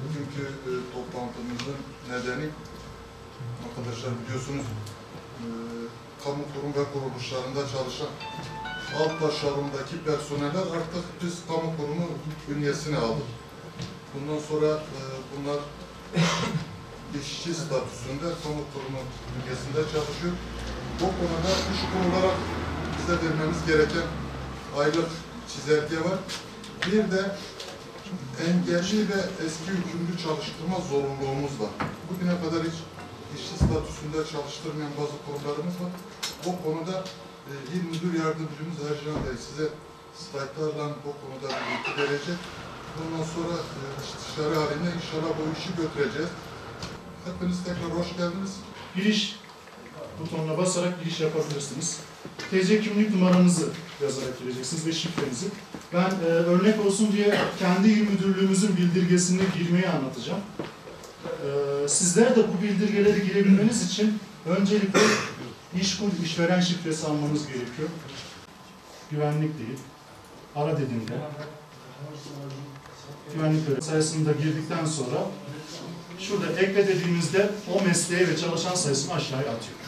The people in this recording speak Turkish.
Bugünkü e, toplantımızın nedeni arkadaşlar biliyorsunuz e, kamu kurum ve kuruluşlarında çalışan alt başlarındaki personeller artık biz kamu kurumu bünyesine aldık. Bundan sonra e, bunlar işçi statüsünde kamu kurumu bünyesinde çalışıyor. Bu konuda iş olarak bize vermemiz gereken aylık çizelge var. Bir de engelli ve eski hükümlü çalıştırma zorunluluğumuz var. Bugüne kadar hiç işçi statüsünde çalıştırmayan bazı kurumlarımız var. O konuda e, İl Müdür Yardımcımız Ercan Bey size slaytlarla bu konuda bilgi verecek. Bundan sonra e, istişare halinde inşallah bu işi götüreceğiz. Hepiniz tekrar hoş geldiniz. Giriş butonuna basarak giriş yapabilirsiniz. TC kimlik numaranızı yazarak gireceksiniz ve şifrenizi. Ben e, örnek olsun diye kendi il müdürlüğümüzün bildirgesine girmeyi anlatacağım. E, sizler de bu bildirgeleri girebilmeniz için öncelikle işkul işveren şifresi almanız gerekiyor. Güvenlik değil. Ara dediğimde. Güvenlik sayısını da girdikten sonra şurada ekle dediğimizde o mesleğe ve çalışan sayısını aşağıya atıyor.